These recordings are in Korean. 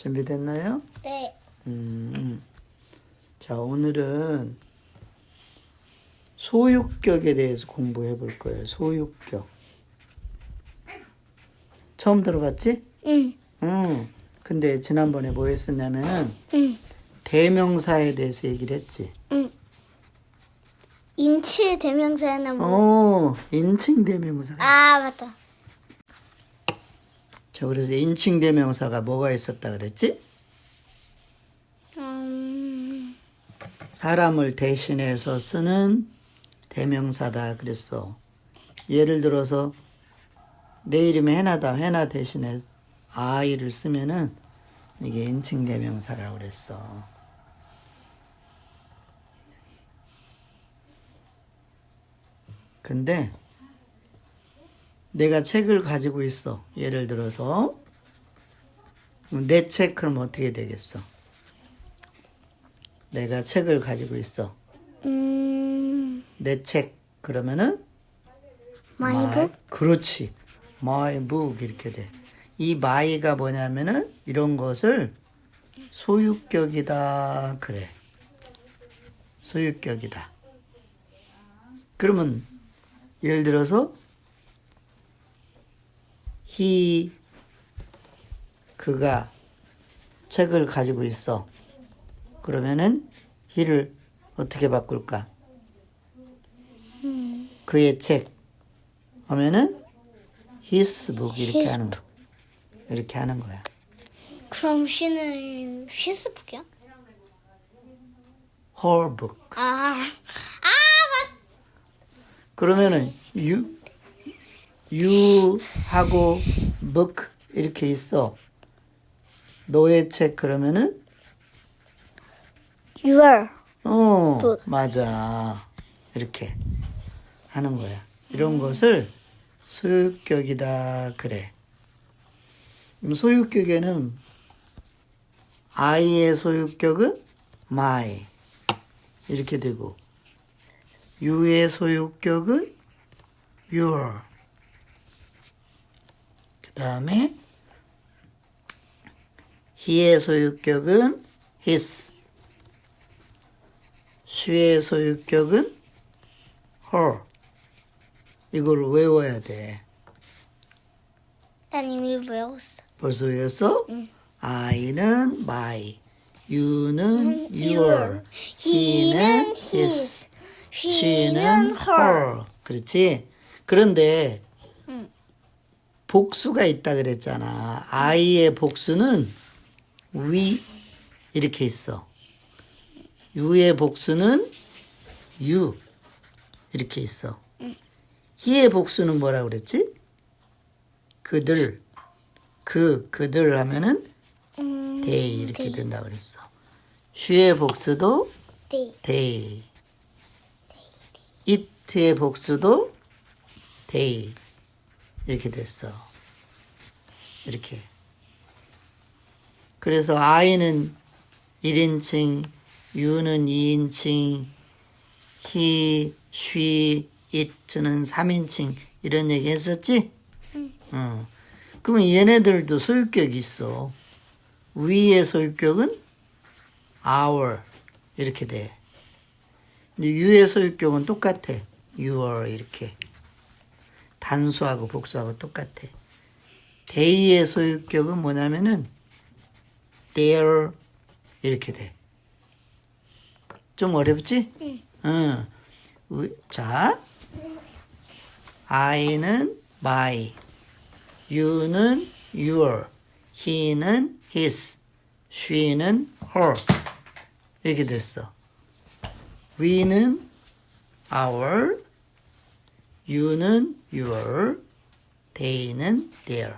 준비됐나요? 네. 음. 자, 오늘은 소유격에 대해서 공부해 볼 거예요. 소유격. 처음 들어봤지? 응. 응. 근데 지난번에 뭐 했었냐면은 응. 대명사에 대해서 얘기를 했지. 응. 인치 대명사는 뭐? 어, 인칭 대명사. 아 맞다. 자, 그래서 인칭 대명사가 뭐가 있었다 그랬지? 음. 사람을 대신해서 쓰는 대명사다 그랬어. 예를 들어서 내 이름이 해나다. 해나 대신에 아이를 쓰면은 이게 인칭 대명사라고 그랬어. 근데 내가 책을 가지고 있어. 예를 들어서 내 책 그럼 어떻게 되겠어? 내가 책을 가지고 있어. 음. 내 책 그러면은 my- 북? 그렇지 my book 이렇게 돼 이 my가 뭐냐면은 이런 것을 소유격이다 그래 소유격이다 그러면 예를 들어서 he 그가 책을 가지고 있어 그러면은 he를 어떻게 바꿀까 그의 책 하면은 his book 이렇게 His 하는 거 이렇게 하는 거야. 그럼 쉬는 쉬스북이야? her book 아. 아 맞. 그러면은 you you 하고 book 이렇게 있어. 너의 책 그러면은 Your. 어 book. 맞아 이렇게 하는 거야. 이런 것을 소유격이다 그래. 소유격에는 I의 소유격은 my 이렇게 되고 U의 소유격은 your 그 다음에 he의 소유격은 his. she의 소유격은 her. 이걸 외워야 돼. 난 이미 외웠어. 벌써 외웠어? I는 my. You는 your. He는 his. She는 her. 그렇지? 그런데 복수가 있다 그랬잖아 I의 복수는 we 이렇게 있어 U의 복수는 you 이렇게 있어 He의 복수는 뭐라 그랬지? 그들 그 그들 하면은 음. 이렇게 된다 그랬어. she의 복수도 네. they. it의 복수도 they. 이 렇게 됐어. 이렇게. 그래서 I는 1인칭, U는 2인칭, he, she, it는 3인칭 이런 얘기 했었지? 어. 그러면 얘네들도 소유격이 있어. 위의 소유격은 our 이렇게 돼. 근데 유의 소유격은 똑같아. your 이렇게. 단수하고 복수하고 똑같아. they의 소유격은 뭐냐면은 their 이렇게 돼. 좀 어렵지? 응. 위- 자, I는 my, You는 your, he는 his, she는 her. 이렇게 됐어. we는 our, you는 your, they는 their.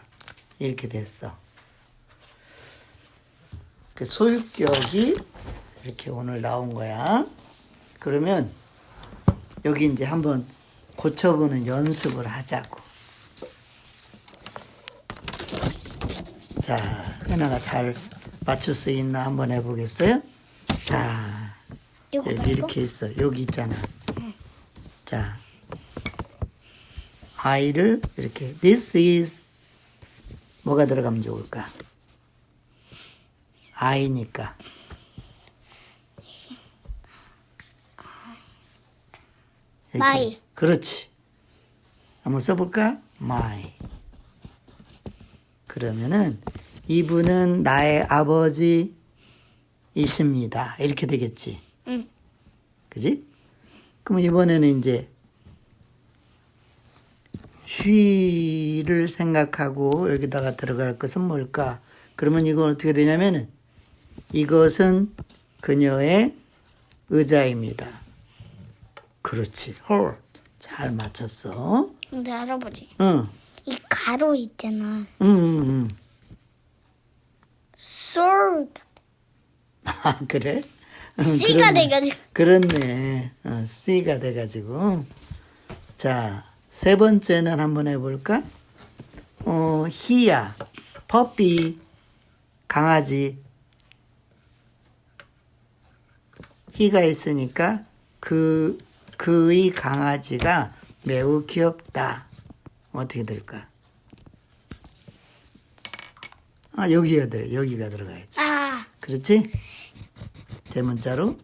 이렇게 됐어. 그 소유격이 이렇게 오늘 나온 거야. 그러면 여기 이제 한번 고쳐보는 연습을 하자고. 자, 하나가 잘 맞출 수 있나 한번 해보겠어요? 자, 여기? 이렇게 있어. 여기 있잖아. 자, 아이를 이렇게 This is 뭐가 들어가면 좋을까? I니까. 이렇게. My. 그렇지. 한번 써볼까? My. 그러면은 이분은 나의 아버지이십니다. 이렇게 되겠지. 응. 그지? 그럼 이번에는 이제 쉬를 생각하고 여기다가 들어갈 것은 뭘까? 그러면 이건 어떻게 되냐면은 이것은 그녀의 의자입니다. 그렇지. 헐. 잘 맞췄어. 근데 할아버지, 응. 이 가로 있잖아. 응, 응, 응. 쏠 아, 그래? 응, C가 그렇네. 돼가지고. 그렇네. 어, C가 돼가지고. 자, 세 번째는 한번 해볼까? 어, 희야, 퍼피, 강아지. 희가 있으니까 그, 그의 강아지가 매우 귀엽다. 어떻게 될까? 아, 여기가 들어, 여기가 들어가야지. 아, 그렇지? 대문자로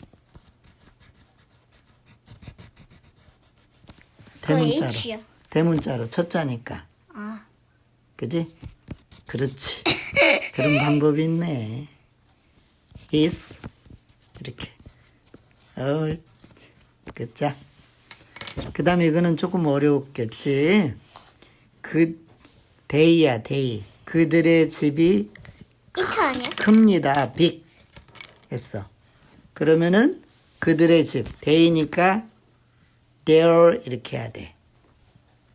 대문자로. H요. 대문자로 첫자니까. 아, 그지? 그렇지. 그런 방법이 있네. Is 이렇게. 어, 그자. 그 다음에 이거는 조금 어려웠겠지. 그 데이야 데이. 그들의 집이 이크 아니야? 큽니다. 빅 했어. 그러면은 그들의 집 대이니까 their 이렇게 해야 돼.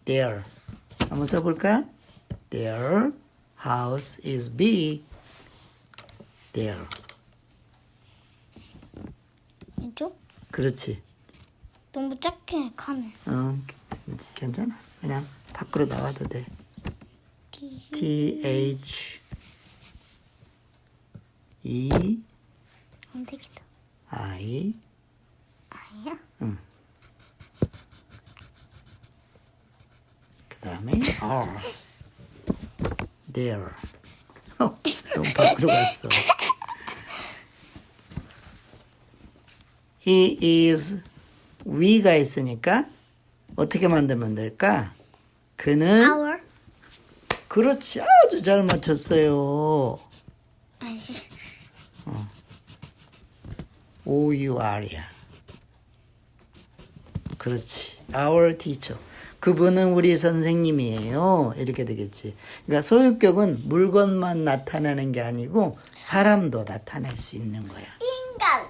their 한번 써볼까? their house is big. their 이쪽? 그렇지. 너무 작게 카메라. 어, 괜찮아. 그냥 밖으로 나와도 돼. T H E 안 되겠다. I 아니야? 그 다음에 R. There. 어, 너무 밖으로 갔어. He is we가 있으니까 어떻게 만들면 될까? 그는 Our. 그렇지. 아주 잘 맞췄어요. 아이씨. O U R이야. 그렇지. Our teacher 그분은 우리 선생님이에요 이렇게 되겠지 그러니까 소유격은 물건만 나타내는 게 아니고 사람도 나타낼 수 있는 거야 인간.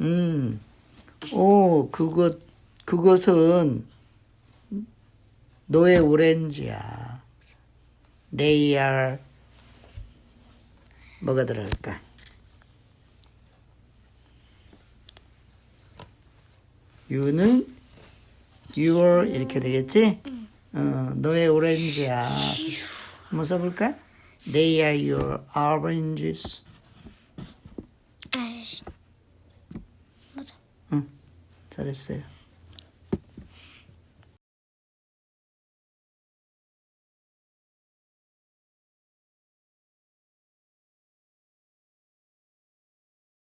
음, 오, 그것, 그것은 너의 오렌지야. They are, 뭐가 들어갈까? you는 your 이렇게 되겠지? 어, 너의 오렌지야. 한번 써볼까? They are your oranges. 아이씨. 맞아. 잘했어요.